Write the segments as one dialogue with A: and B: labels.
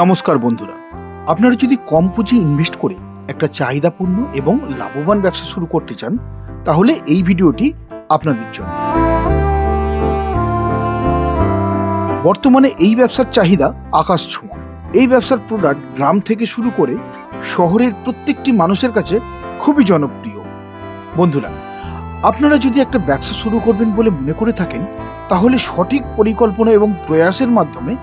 A: নমস্কার বন্ধুরা। আপনারা যদি কম পুঁজি ইনভেস্ট করে একটা চাহিদাপূর্ণ এবং লাভবান ব্যবসা শুরু করতে চান, তাহলে এই ভিডিওটি আপনাদের জন্য। বর্তমানে এই ব্যবসার চাহিদা আকাশ ছোঁয়া। এই ব্যবসার প্রোডাক্ট গ্রাম থেকে শুরু করে শহরের প্রত্যেকটি মানুষের কাছে খুবই জনপ্রিয়। বন্ধুরা, আপনারা যদি একটা ব্যবসা শুরু করবেন বলে মনে করে থাকেন, তাহলে সঠিক পরিকল্পনা এবং প্রয়াসের মাধ্যমে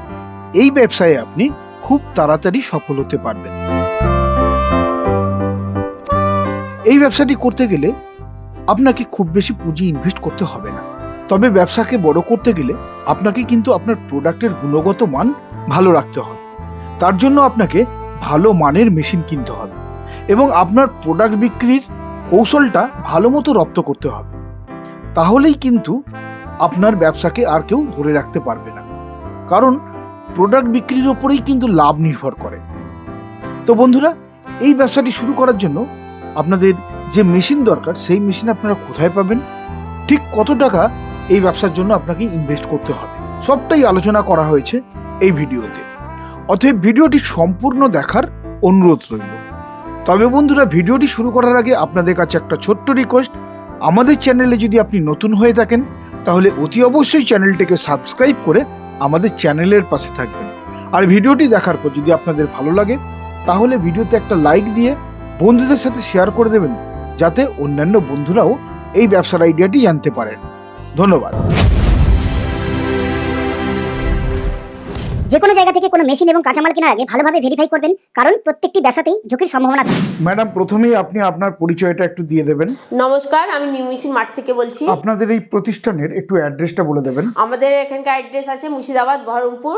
A: এই ব্যবসায় আপনি খুব তাড়াতাড়ি সফল হতে পারবেন। এই ব্যবসাটি করতে গেলে আপনাকে খুব বেশি পুঁজি ইনভেস্ট করতে হবে না। তবে ব্যবসাকে বড় করতে গেলে আপনাকে কিন্তু আপনার প্রোডাক্টের গুণগত মান ভালো রাখতে হবে। তার জন্য আপনাকে ভালো মানের মেশিন কিনতে হবে এবং আপনার প্রোডাক্ট বিক্রির কৌশলটা ভালো মতো রপ্ত করতে হবে। তাহলেই কিন্তু আপনার ব্যবসাকে আর কেউ ধরে রাখতে পারবে না। কারণ প্রোডাক্ট বিক্রির ওপরেই কিন্তু লাভ নির্ভর করে। তো বন্ধুরা, এই ব্যবসাটি শুরু করার জন্য আপনাদের যে মেশিন দরকার, সেই মেশিন আপনারা কোথায় পাবেন, ঠিক কত টাকা এই ব্যবসার জন্য আপনাকে ইনভেস্ট করতে হবে, সবটাই আলোচনা করা হয়েছে এই ভিডিওতে। অতএব ভিডিওটি সম্পূর্ণ দেখার অনুরোধ রইল। তবে বন্ধুরা, ভিডিওটি শুরু করার আগে আপনাদের কাছে একটা ছোট্ট রিকোয়েস্ট আমাদের চ্যানেলে যদি আপনি নতুন হয়ে থাকেন, তাহলে অতি অবশ্যই চ্যানেলটিকে সাবস্ক্রাইব করে আমাদের চ্যানেলের পাশে থাকবেন। আর ভিডিওটি দেখার পর যদি আপনাদের ভালো লাগে, তাহলে ভিডিওতে একটা লাইক দিয়ে বন্ধুদের সাথে শেয়ার করে দেবেন, যাতে অন্যান্য বন্ধুরাও এই ব্যবসার আইডিয়াটি জানতে পারেন ধন্যবাদ।
B: যে কোনো জায়গা থেকে কোনো মেশিন এবং কাঁচামাল কেনার আগে ভালোভাবে ভেরিফাই করবেন কারণ প্রত্যেকটি ব্যবসাতেই ঝুঁকির সম্ভাবনা থাকে।
A: ম্যাডাম প্রথমেই আপনি আপনার পরিচয়টা একটু দিয়ে দেবেন।
C: নমস্কার আমি নিউ মেশিন মাঠ থেকে বলছি।
A: আপনাদের এই প্রতিষ্ঠানের একটু অ্যাড্রেসটা বলে দেবেন।
C: আমাদের এখানকার অ্যাড্রেস আছে মুর্শিদাবাদ বহরমপুর।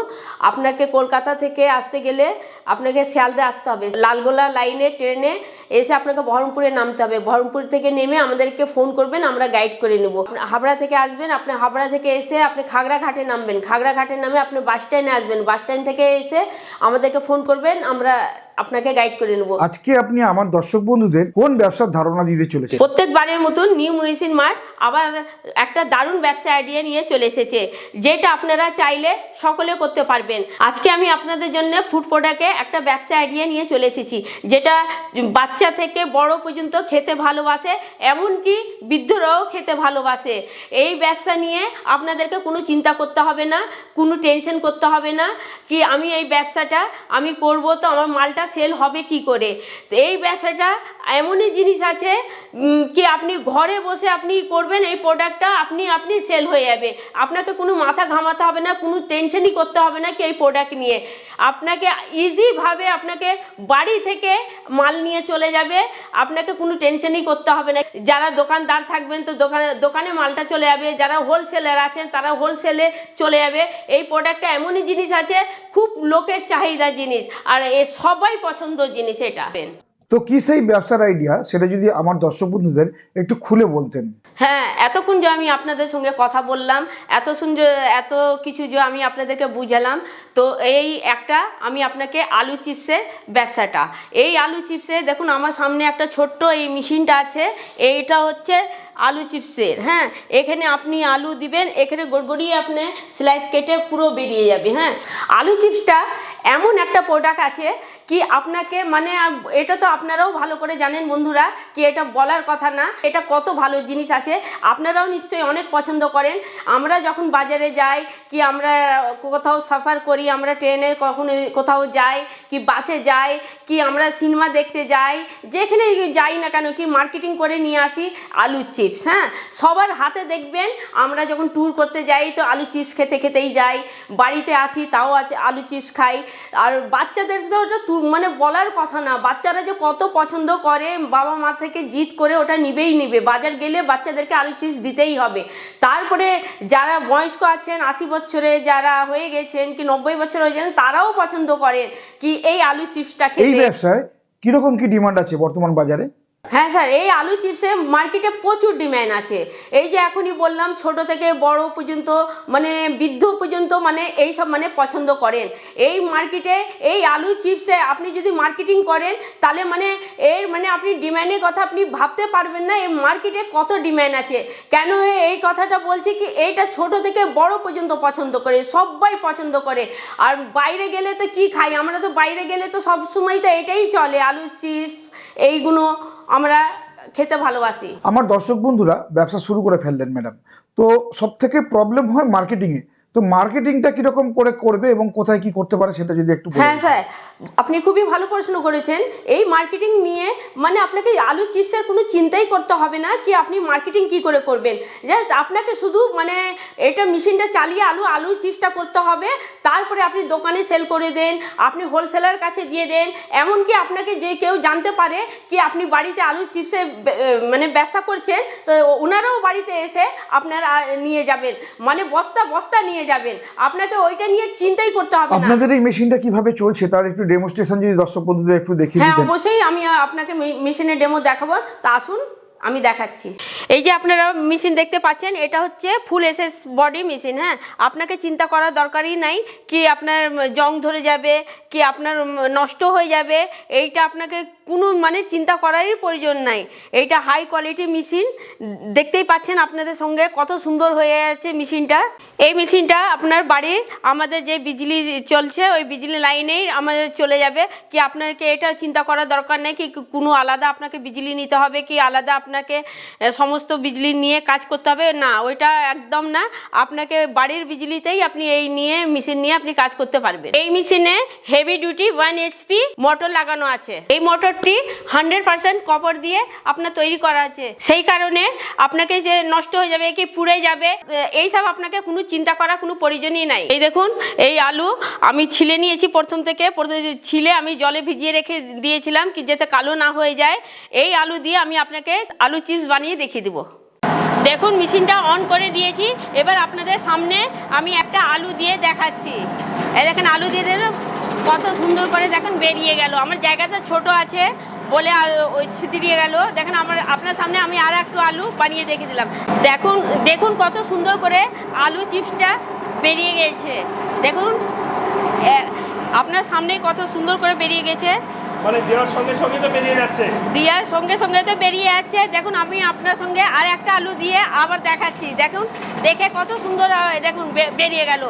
C: আপনাকে কলকাতা থেকে আসতে গেলে আপনাকে শিয়ালদে আসতে হবে। লালগোলা লাইনে ট্রেনে এসে আপনাকে বহরমপুরে নামতে হবে। বহরমপুর থেকে নেমে আমাদেরকে ফোন করবেন আমরা গাইড করে নেব। হাবড়া থেকে আসবেন আপনি হাবড়া থেকে এসে আপনি খাগড়া ঘাটে নামবেন। খাগড়া ঘাটে নামে আপনি বাস স্ট্যান্ডে আসবেন। বাস স্ট্যান্ড থেকে এসে আমাদেরকে ফোন করবেন আমরা আপনাকে গাইড করে নেব।
A: আজকে আপনি আমার দর্শক বন্ধুদের কোন ব্যবসার ধারণা দিতে চলেছে
C: প্রত্যেকবারের মতন নিউ মেশিন মার্ট আবার একটা দারুণ ব্যবসা আইডিয়া নিয়ে চলে এসেছে যেটা আপনারা চাইলে সকলে করতে পারবেন। আজকে আমি আপনাদের জন্য ফুড প্রোডাক্টে একটা ব্যবসা আইডিয়া নিয়ে চলে এসেছি যেটা বাচ্চা থেকে বড় পর্যন্ত খেতে ভালোবাসে এমনকি বৃদ্ধরাও খেতে ভালোবাসে। এই ব্যবসা নিয়ে আপনাদেরকে কোনো চিন্তা করতে হবে না কোনো টেনশন করতে হবে না কি আমি এই ব্যবসাটা আমি করব তো আমার মালটা সেল হবে কি করে? তো এই ব্যবসাটা এমনই জিনিস আছে কি আপনি ঘরে বসে আপনি করবেন, এই প্রোডাক্টটা আপনি আপনি সেল হয়ে যাবে। আপনাকে কোনো মাথা ঘামাতে হবে না, কোনো টেনশনই করতে হবে না কি এই প্রোডাক্ট নিয়ে। আপনাকে ইজিভাবে আপনাকে বাড়ি থেকে মাল নিয়ে চলে যাবে, আপনাকে কোনো টেনশনই করতে হবে না। যারা দোকানদার থাকবেন তো দোকানে দোকানে মালটা চলে যাবে, যারা হোলসেলার আছেন তারা হোলসেলে চলে যাবে। এই প্রোডাক্টটা এমনই জিনিস আছে খুব লোকের চাহিদা জিনিস আর এ সবাই পছন্দ জিনিস এটা।
A: তো কি সেই ব্যবসার আইডিয়া সেটা যদি আমার দর্শক বন্ধুদের একটু খুলে বলতেন।
C: হ্যাঁ এতক্ষণ যে আমি আপনাদের সঙ্গে কথা বললাম এত সুন্দর এত কিছু যে আমি আপনাদেরকে বুঝালাম তো এই একটা আমি আপনাকে আলু চিপসের ব্যবসাটা। এই আলু চিপসে দেখুন আমার সামনে একটা ছোট্ট এই মেশিনটা আছে এইটা হচ্ছে আলু চিপসের হ্যাঁ? এখানে আপনি আলু দিবেন, এখানে গড়গড়িয়ে আপনি স্লাইস কেটে পুরো বেরিয়ে যাবে হ্যাঁ? আলু চিপসটা এমন একটা প্রোডাক্ট আছে কি আপনাকে মানে এটা তো আপনারাও ভালো করে জানেন বন্ধুরা, কি এটা বলার কথা না, এটা কত ভালো জিনিস আছে, আপনারাও নিশ্চয়ই অনেক পছন্দ করেন। আমরা যখন বাজারে যাই, কি আমরা কোথাও সাফার করি, আমরা ট্রেনে কখনো কোথাও যাই, কি বাসে যাই, কি আমরা সিনেমা দেখতে যাই যেখানে যাই না কেন, কি মার্কেটিং করে নিয়ে আসি আলুর চিপস হ্যাঁ? সবার হাতে দেখবেন, আমরা যখন ট্যুর করতে যাই, তো আলু চিপস খেতে খেতেই যাই, বাড়িতে আসি, তাও আছে আলু চিপস খাই আর বাচ্চাদের তো ওটা মানে বলার কথা না। বাচ্চারা যে কত পছন্দ করে বাবা মা থেকে জিত করে ওটা নিবেই নিবে। বাজার গেলে বাচ্চাদেরকে আলু চিপস দিতেই হবে। তারপরে যারা বয়স্ক আছেন আশি বছরে যারা হয়ে গেছেন কি নব্বই বছর হয়ে গেছেন তারাও পছন্দ করেন কি এই আলু চিপসটা
A: এই
C: খেতে।
A: ব্যবসায় কীরকম কি ডিমান্ড আছে বর্তমান বাজারে?
C: হ্যাঁ স্যার, এই আলু চিপসে মার্কেটে প্রচুর ডিম্যান্ড আছে। এই যে এখনই বললাম, ছোট থেকে বড় পর্যন্ত মানে বৃদ্ধ পর্যন্ত মানে এই সব মানে পছন্দ করেন। এই মার্কেটে এই আলু চিপসে আপনি যদি মার্কেটিং করেন, তাহলে মানে এর মানে আপনি ডিম্যান্ডের কথা আপনি ভাবতে পারবেন না এর মার্কেটে কত ডিম্যান্ড আছে। কেন এই কথাটা বলছি কি, এইটা ছোট থেকে বড় পর্যন্ত পছন্দ করে, সবাই পছন্দ করে। আর বাইরে গেলে তো কি খাই? আমরা তো বাইরে গেলে তো সব সময় তো এটাই চলে, আলু চিপস, এইগুলো। আমরা খেতে ভালোবাসি।
A: আমার দর্শক বন্ধুরা, ব্যবসা শুরু করে ফেললেন ম্যাডাম। তো সব থেকে প্রবলেম হয় মার্কেটিংয়ে তো মার্কেটিংটা কীরকম করে করবে এবং কোথায় কি করতে পারে সেটা যদি একটু
C: হ্যাঁ স্যার, আপনি খুবই ভালো প্রশ্ন করেছেন। এই মার্কেটিং নিয়ে মানে আপনাকে আলু চিপসের কোনো চিন্তাই করতে হবে না কি আপনি মার্কেটিং কি করে করবেন। জাস্ট আপনাকে শুধু মানে এটা মেশিনটা চালিয়ে আলু আলু চিপসটা করতে হবে। তারপরে আপনি দোকানে সেল করে দেন, আপনি হোলসেলার কাছে দিয়ে দেন। এমনকি আপনাকে যে কেউ জানতে পারে কি আপনি বাড়িতে আলু চিপসে মানে ব্যবসা করছেন, তো ওনারাও বাড়িতে এসে আপনারা নিয়ে যাবেন। মানে বস্তা বস্তা নিয়ে যাবেন। আপনাকে ওইটা নিয়ে চিন্তাই করতে হবে না।
A: আপনাদের এই মেশিনটা কীভাবে চলছে? তার একটু ডেমোস্ট্রেশন যদি দর্শক বন্ধুদের একটু দেখিয়ে
C: হ্যাঁ অবশ্যই আমি আপনাকে মেশিনের ডেমো দেখাবো। তা আসুন আমি দেখাচ্ছি। এই যে আপনারা মেশিন দেখতে পাচ্ছেন এটা হচ্ছে ফুল এসএস বডি মেশিন হ্যাঁ? আপনাকে চিন্তা করার দরকারই নাই কি আপনার জং ধরে যাবে কি আপনার নষ্ট হয়ে যাবে। এইটা আপনাকে কোনো মানে চিন্তা করারই প্রয়োজন নাই। এইটা হাই কোয়ালিটি মেশিন দেখতেই পাচ্ছেন আপনাদের সঙ্গে কত সুন্দর হয়ে আছে মেশিনটা এই মেশিনটা আপনার বাড়ির আমাদের যে বিজলি চলছে, ওই বিজলি লাইনেই আমাদের চলে যাবে। কি আপনাকে এটা চিন্তা করার দরকার নেই কি কোনো আলাদা আপনাকে বিজলি নিতে হবে কি আলাদা আপনাকে সমস্ত বিজলি নিয়ে কাজ করতে হবে? না, ওইটা একদম না। আপনাকে বাড়ির বিজলিতেই আপনি এই নিয়ে মেশিন নিয়ে আপনি কাজ করতে পারবেন। এই মেশিনে heavy duty one HP motor লাগানো আছে। এই মোটরটি হান্ড্রেড পার্সেন্ট কপার দিয়ে আপনার তৈরি করা আছে। সেই কারণে আপনাকে যে নষ্ট হয়ে যাবে, কি পুড়ে যাবে এই সব আপনাকে কোনো চিন্তা করার কোনো প্রয়োজনই নাই। এই দেখুন, এই আলু আমি ছিলে নিয়েছি প্রথম থেকে, প্রথমে ছিলে আমি জলে ভিজিয়ে রেখে দিয়েছিলাম কি যাতে কালো না হয়ে যায়। এই আলু দিয়ে আমি আপনাকে আলু চিপস বানিয়ে দেখিয়ে দেবো। দেখুন, মেশিনটা অন করে দিয়েছি। এবার আপনাদের সামনে আমি একটা আলু দিয়ে দেখাচ্ছি। এই দেখেন, আলু দিয়ে দিলাম কত সুন্দর করে দেখেন বেরিয়ে গেল। আমার জায়গাটা ছোট আছে বলে আর ওই ছিতিরিয়ে গেল। দেখেন আমার আপনার সামনে আমি আর একটু আলু বানিয়ে দেখে দিলাম। দেখুন দেখুন কত সুন্দর করে আলু চিপসটা বেরিয়ে গেছে। দেখুন আপনার সামনেই কত সুন্দর করে বেরিয়ে গেছে।
D: মানে দেওয়ার সঙ্গে সঙ্গে তো বেরিয়ে যাচ্ছে।
C: দিয়ার সঙ্গে সঙ্গে তো বেরিয়ে যাচ্ছে। দেখুন আমি আপনার সঙ্গে আর একটা আলু দিয়ে আবার দেখাচ্ছি। দেখুন দেখে কত সুন্দর দেখুন বেরিয়ে গেল।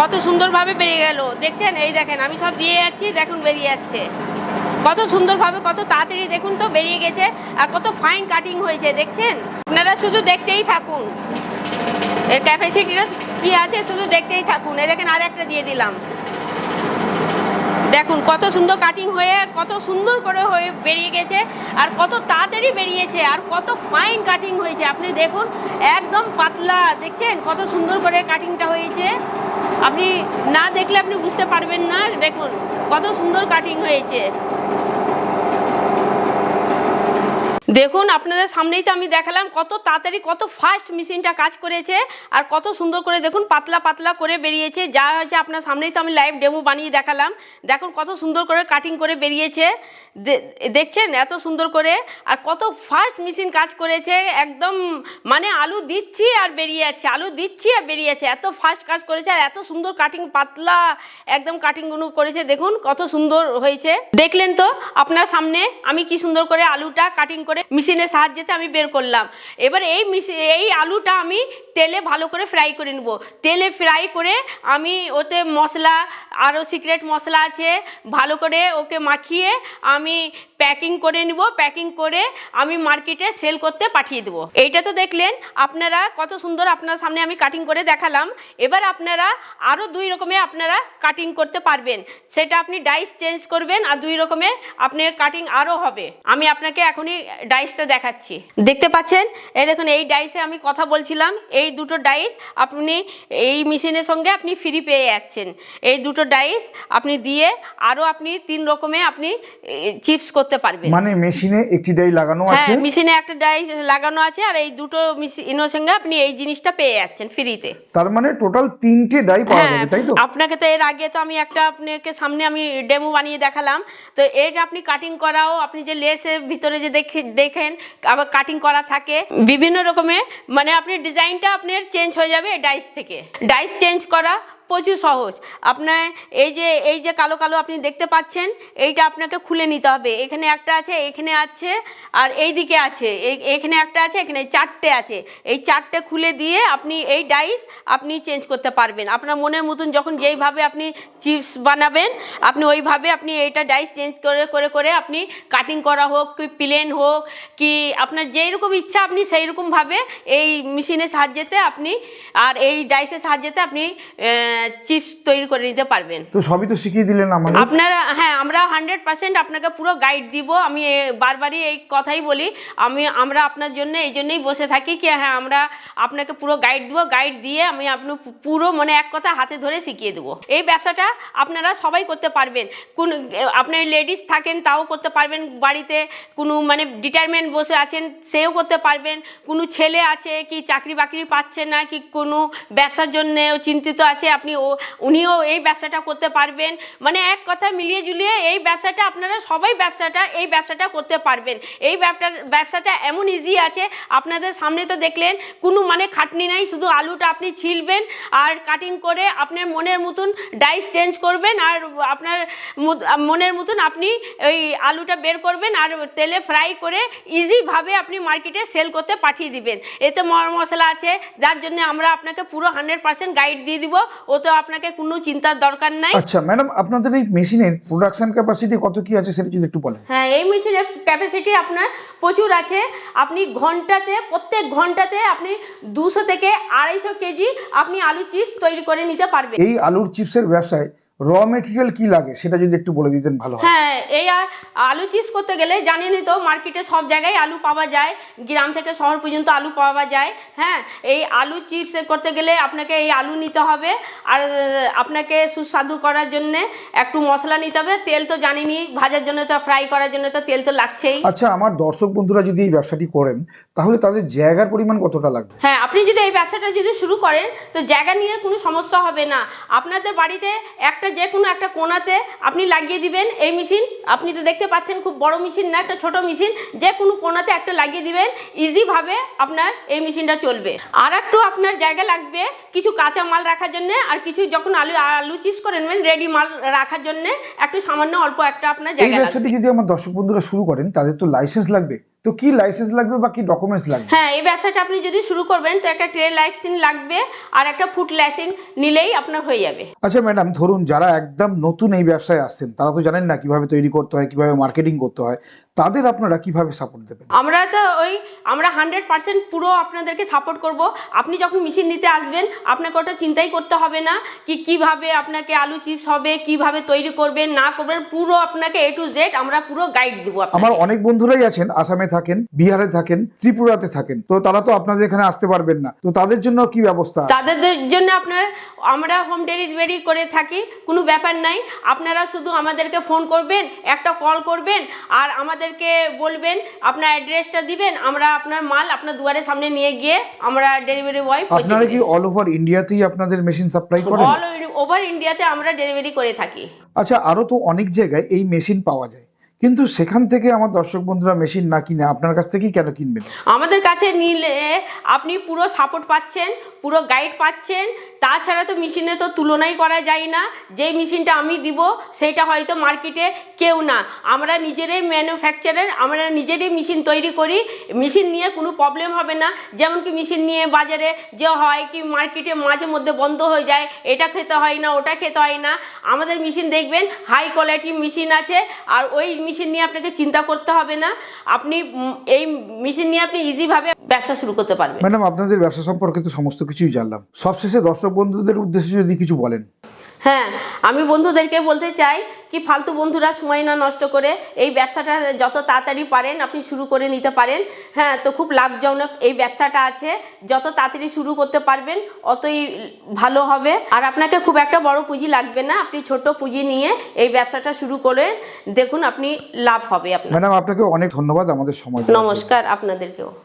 C: কত সুন্দরভাবে বেরিয়ে গেল। দেখছেন? এই দেখেন, আমি সব দিয়ে যাচ্ছি, দেখুন বেরিয়ে যাচ্ছে। কত সুন্দরভাবে, কত তাড়াতাড়ি দেখুন তো, বেরিয়ে গেছে, আর কত ফাইন কাটিং হয়েছে, দেখছেন? আপনারা শুধু দেখতেই থাকুন। এর ক্যাপাসিটিটা কি আছে, শুধু দেখতেই থাকুন। এই দেখেন, আর একটা দিয়ে দিলাম। দেখুন, কত সুন্দর কাটিং হয়ে, কত সুন্দর করে হয়ে বেরিয়ে গেছে, আর কত তাড়াতাড়ি বেরিয়েছে, আর কত ফাইন কাটিং হয়েছে। আপনি দেখুন, একদম পাতলা, দেখছেন? কত সুন্দর করে কাটিংটা হয়েছে। আপনি না দেখলে আপনি বুঝতে পারবেন না। দেখুন কত সুন্দর কাটিং হয়েছে। দেখুন, আপনাদের সামনেই তো আমি দেখালাম কত তাড়াতাড়ি, কত ফাস্ট মেশিনটা কাজ করেছে আর কত সুন্দর করে দেখুন, পাতলা পাতলা করে বেরিয়েছে। যা হয়েছে, আপনার সামনেই তো আমি লাইভ ডেমো বানিয়ে দেখালাম। দেখুন, কত সুন্দর করে কাটিং করে বেরিয়েছে। দেখছেন? এত সুন্দর করে আর কত ফাস্ট মেশিন কাজ করেছে। একদম মানে আলু দিচ্ছি আর বেরিয়ে যাচ্ছে, আলু দিচ্ছি আর বেরিয়ে যাচ্ছে। এত ফাস্ট কাজ করেছে আর এত সুন্দর কাটিং পাতলা একদম কাটিংগুলো করেছে। দেখুন, কত সুন্দর হয়েছে। দেখলেন তো, আপনার সামনে আমি কি সুন্দর করে আলুটা কাটিং করে মেশিনের সাহায্যেতে আমি বের করলাম। এবার এই মিশি, এই আলুটা আমি তেলে ভালো করে ফ্রাই করে নেব। তেলে ফ্রাই করে আমি ওতে মশলা, আরও সিক্রেট মশলা আছে, ভালো করে ওকে মাখিয়ে আমি প্যাকিং করে নিব। প্যাকিং করে আমি মার্কেটে সেল করতে পাঠিয়ে দেবো। এইটা তো দেখলেন, আপনারা কত সুন্দর আপনার সামনে আমি কাটিং করে দেখালাম। এবার আপনারা আরও দুই রকমে আপনারা কাটিং করতে পারবেন। সেটা আপনি ডাইস চেঞ্জ করবেন আর দুই রকমে আপনার কাটিং আরও হবে। আমি আপনাকে এখনই ডাইসটা দেখাচ্ছি। দেখতে পাচ্ছেন? এই দেখুন এই ডাইসে আমি কথা বলছিলাম। এই দুটো ডাইস আপনি এই মেশিনের সঙ্গে আপনি ফ্রি পেয়ে যাচ্ছেন। এই দুটো ডাইস আপনি দিয়ে আরও আপনি তিন রকমে আপনি চিপস করতে পারবেন।
A: মানে মেশিনে একটি ডাই লাগানো আছে?
C: হ্যাঁ মেশিনে একটা ডাইস লাগানো আছে আর এই দুটো মেশিনের সঙ্গে আপনি এই জিনিসটা পেয়ে যাচ্ছেন ফ্রিতে।
A: তার মানে টোটাল তিনটে ডাই পাওয়া
C: হ্যাঁ
A: যাবে তাই তো?
C: আপনাকে তো এর আগে তো আমি একটা আপনাকে সামনে আমি ডেমো বানিয়ে দেখালাম। তো এটা আপনি কাটিং করাও আপনি যে লেসের ভিতরে যে দেখে দেখেন, আবার কাটিং করা থাকে। বিভিন্ন রকমের মানে আপনি ডিজাইনটা আপনার চেঞ্জ হয়ে যাবে ডাইস থেকে। ডাইস চেঞ্জ করা প্রচুর সহজ। আপনার এই যে এই যে কালো কালো আপনি দেখতে পাচ্ছেন, এইটা আপনাকে খুলে নিতে হবে। এখানে একটা আছে, এখানে আছে, আর এই দিকে আছে এখানে একটা আছে, এখানে চারটে আছে। এই চারটে খুলে দিয়ে আপনি এই ডাইস আপনি চেঞ্জ করতে পারবেন। আপনার মনের মতন যখন যেইভাবে আপনি চিপস বানাবেন, আপনি ওইভাবে আপনি এইটা ডাইস চেঞ্জ করে করে করে আপনি কাটিং করা হোক, কি প্লেন হোক, কি আপনার যেই রকম ইচ্ছা আপনি সেই রকমভাবে এই মেশিনের সাহায্যেতে আপনি, আর এই ডাইসের সাহায্যেতে আপনি চিপস তৈরি করে নিতে পারবেন।
A: তো সবই তো শিখিয়ে দিলেন আমাদের।
C: আপনারা হ্যাঁ আমরা হান্ড্রেড পার্সেন্ট আপনাকে পুরো গাইড দিব। আমি বারবারই এই কথাই বলি। আমি আমরা আপনার জন্য এই জন্যই বসে থাকি কি হ্যাঁ আমরা আপনাকে পুরো গাইড দিব। গাইড দিয়ে আমি আপনার পুরো মানে এক কথা হাতে ধরে শিখিয়ে দেবো। এই ব্যবসাটা আপনারা সবাই করতে পারবেন। কোন আপনি লেডিস থাকেন তাও করতে পারবেন বাড়িতে। কোনো মানে ডিটারমেন্ট বসে আছেন সেও করতে পারবেন। কোনো ছেলে আছে কি চাকরি বাকরি পাচ্ছে না কি কোনো ব্যবসার জন্য চিন্তিত আছে আপনি ও, উনিও এই ব্যবসাটা করতে পারবেন। মানে এক কথা মিলিয়ে জুলিয়ে এই ব্যবসাটা আপনারা সবাই ব্যবসাটা, এই ব্যবসাটা করতে পারবেন। এই ব্যবসা, ব্যবসাটা এমন ইজি আছে, আপনাদের সামনে তো দেখলেন, কোনো মানে খাটনি নাই, শুধু আলুটা আপনি ছিলবেন আর কাটিং করে আপনার মনের মতন ডাইস চেঞ্জ করবেন আর আপনার মনের মতন আপনি ওই আলুটা বের করবেন আর তেলে ফ্রাই করে ইজিভাবে আপনি মার্কেটে সেল করতে পাঠিয়ে দিবেন। এতে মর মশলা আছে, যার জন্য আমরা আপনাকে পুরো হান্ড্রেড পার্সেন্ট গাইড দিয়ে দিব। ও তো আপনাকে কোনো চিন্তার দরকার নাই।
A: আচ্ছা ম্যাডাম আপনাদের এই মেশিনের প্রোডাকশন ক্যাপাসিটি কত কি আছে সেটা যদি একটু বলেন।
C: হ্যাঁ এই মেশিনের ক্যাপাসিটি আপনার প্রচুর আছে। আপনি ঘন্টাতে প্রত্যেক ঘন্টাতে আপনি দুশো থেকে আড়াইশো কেজি আপনি আলু চিপস তৈরি করে নিতে পারবেন।
A: এই আলুর চিপসের ব্যবসায় র মেটেরিয়াল কি লাগে? সেটা যদি একটু বলে দিতেন ভালো হয়।
C: হ্যাঁ এই আলু চিপস করতে গেলে জানেনই তো মার্কেটে সব জায়গায় আলু পাওয়া যায় গ্রাম থেকে শহর পর্যন্ত আলু পাওয়া যায় হ্যাঁ? এই আলু চিপস করতে গেলে আপনাকে এই আলু নিতে হবে আর আপনাকে সুস্বাদু করার জন্য একটু মশলা নিতে হবে তেল তো জানিনি ভাজার জন্য তো ফ্রাই করার জন্য তো তেল তো লাগছেই।
A: আচ্ছা আমার দর্শক বন্ধুরা যদি এই ব্যবসাটি করেন তাহলে তাদের জায়গার পরিমাণ কতটা লাগবে?
C: হ্যাঁ আপনি যদি এই ব্যবসাটা যদি শুরু করেন তো জায়গা নিয়ে কোনো সমস্যা হবে না। আপনাদের বাড়িতে একটা যে কোনো একটা কোনাতে আপনি লাগিয়ে দিবেন এই মেশিন। আপনি তো দেখতে পাচ্ছেন খুব বড় মেশিন না একটা ছোট মেশিন। যে কোনো কোনাতে একটা লাগিয়ে দিবেন ইজিভাবে আপনার এই মেশিনটা চলবে। আর একটু আপনার জায়গা লাগবে কিছু কাঁচা মাল রাখার জন্য আর কিছু যখন আলু আলু চিপস করে নেবেন রেডি মাল রাখার জন্য একটু সামান্য অল্প একটা আপনার জায়গা লাগবে।
A: যদি আমার দর্শক বন্ধুরা শুরু করেন তাদের তো লাইসেন্স লাগবে। তো কি লাইসেন্স লাগবে বা কি ডকুমেন্টস লাগবে?
C: হ্যাঁ এই ব্যবসাটা আপনি যদি শুরু করবেন তো একটা ট্রেড লাইসেন্স লাগবে আর একটা ফুড লাইসেন্স নিলেই আপনার হয়ে যাবে।
A: আচ্ছা ম্যাডাম ধরুন যারা একদম নতুন এই ব্যবসায় আসছেন তারা তো জানেন না কীভাবে তৈরি করতে হয় কীভাবে মার্কেটিং করতে হয় তাদের আপনারা কীভাবে সাপোর্ট দেবেন?
C: আমরা তো ওই আমরা হান্ড্রেড পার্সেন্ট পুরো আপনাদেরকে সাপোর্ট করব। আপনি যখন মেশিন নিতে আসবেন আপনাকে ওটা চিন্তাই করতে হবে না কি কীভাবে আপনাকে আলু চিপস হবে কীভাবে তৈরি করবেন না করবেন পুরো আপনাকে এ টু জেড আমরা পুরো গাইড দেবো
A: আমার অনেক বন্ধুরাই আছেন আসামে থাকেন বিহারে থাকেন ত্রিপুরাতে থাকেন তো তারা তো আপনাদের এখানে আসতে পারবেন না। তো তাদের জন্য কি ব্যবস্থা
C: তাদের জন্য আপনার আমরা হোম ডেলিভারি করে থাকি কোনো ব্যাপার নাই। আপনারা শুধু আমাদেরকে ফোন করবেন একটা কল করবেন আর আমাদেরকে বলবেন আপনার অ্যাড্রেসটা দিবেন আমরা আপনার মাল আপনার দুয়ারের সামনে নিয়ে গিয়ে আমরা ডেলিভারি বয়
A: আপনারা কি অল ওভার ইন্ডিয়াতেই আপনাদের মেশিন সাপ্লাই করেন?
C: অল ওভার ইন্ডিয়াতে আমরা ডেলিভারি করে থাকি।
A: আচ্ছা আরও তো অনেক জায়গায় এই মেশিন পাওয়া যায়। কিন্তু সেখান থেকে আমার দর্শক বন্ধুরা মেশিন না কিনে আপনার কাছ থেকেই কেন কিনবেন?
C: আমাদের কাছে নিলে আপনি পুরো সাপোর্ট পাচ্ছেন পুরো গাইড পাচ্ছেন। তাছাড়া তো মেশিনে তো তুলনাই করা যায় না। যে মেশিনটা আমি দিব, সেটা হয়তো মার্কেটে কেউ না। আমরা নিজেরাই ম্যানুফ্যাকচারার আমরা নিজেরই মেশিন তৈরি করি। মেশিন নিয়ে কোনো প্রবলেম হবে না। যেমন কি মেশিন নিয়ে বাজারে যে হয় কি মার্কেটে মাঝে মধ্যে বন্ধ হয়ে যায়, এটা খেতে হয় না, ওটা খেতে হয় না। আমাদের মেশিন দেখবেন হাই কোয়ালিটি মেশিন আছে। আর ওই মেশিন নিয়ে আপনাকে চিন্তা করতে হবে না। আপনি এই মেশিন নিয়ে আপনি ইজিভাবে ব্যবসা শুরু করতে পারবেন।
A: ম্যাডাম, আপনাদের ব্যবসা সম্পর্কে তো সমস্ত কিছুই জানলাম। সবশেষে দর্শক বন্ধুদের উদ্দেশ্যে যদি কিছু বলেন।
C: হ্যাঁ আমি বন্ধুদেরকে বলতে চাই কি ফালতু বন্ধুরা সময় না নষ্ট করে এই ব্যবসাটা যত তাড়াতাড়ি পারেন আপনি শুরু করে নিতে পারেন। হ্যাঁ তো খুব লাভজনক এই ব্যবসাটা আছে। যত তাড়াতাড়ি শুরু করতে পারবেন অতই ভালো হবে। আর আপনাকে খুব একটা বড় পুঁজি লাগবে না। আপনি ছোট পুঁজি নিয়ে এই ব্যবসাটা শুরু করে দেখুন আপনি লাভ হবে আপনার।
A: ম্যাডাম আপনাকে অনেক ধন্যবাদ আমাদের সময়
C: নমস্কার আপনাদেরকেও।